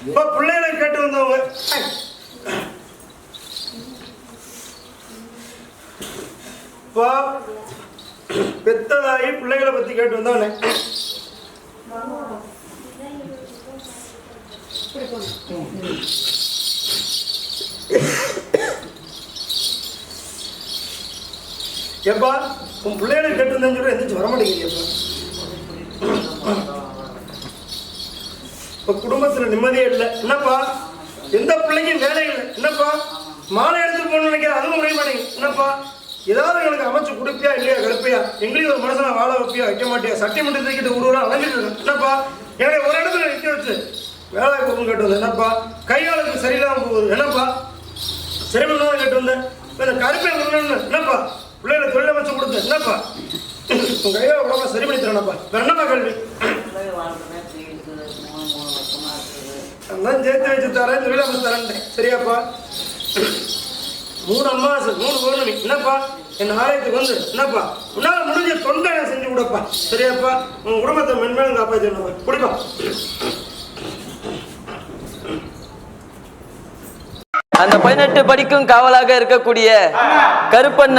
இப்போ பிள்ளைகளை கேட்டு வந்தவங்க இப்போ பெத்ததாகி பிள்ளைகளை பற்றி கேட்டு வந்தவனே. ஏப்பா உன் பிள்ளைகளை கேட்டு வந்தேன்னு சொல்லி எந்திரிச்சு வர மாட்டேங்கிறீங்கப்பா இப்போ குடும்பத்தில் நிம்மதியே இல்லை. என்னப்பா? எந்த பிள்ளைக்கும் வேலை இல்லை. என்னப்பா? மாலை எடுத்துட்டு போகணும்னு நினைக்கிறேன் அதுவும் முடிய மாட்டேங்குது என்னப்பா? ஏதாவது எனக்கு அமைச்சு கொடுப்பியா இல்லையா கருப்பியா? எங்களையும் ஒரு மனுஷனை வாழ வைப்பியா வைக்க மாட்டியா? சட்டி மட்டும் தூக்கிட்டு ஒரு ஊரா அலைஞ்சிட்டு இருக்கேன். என்னப்பா? என்னை ஒரு இடத்துல நிற்க வச்சு வேலை கொடுக்கும் கேட்டு வந்தேன். என்னப்பா? கையாளுக்கு சரியில்லாம போகுது. என்னப்பா? சிரமம் தான் கேட்டு வந்தேன். இப்ப இந்த கருப்பை என்னப்பா? பிள்ளைகளை தொழில் அமைச்சு கொடுத்தேன் என்னப்பா? உங்க கையால் உடம்பா சரி பண்ணி தரேனப்பா வேற என்னப்பா கல்வி நான் சேர்த்து வச்சு தரேன் தொழில் அமைச்சு தரேன் சரியாப்பா? மூணு அம்மாசு மூணு பௌர்ணமி. என்னப்பா? என் ஆலயத்துக்கு வந்து என்னப்பா? உன்னால முடிஞ்ச தொண்டை நான் செஞ்சு கொடுப்பா. சரியாப்பா? உன் குடும்பத்தை மென்மேலும் காப்பாற்றி குடிப்பா. அந்த பதினெட்டு படிக்கும் காவலாக இருக்கக்கூடிய கருப்பண்ண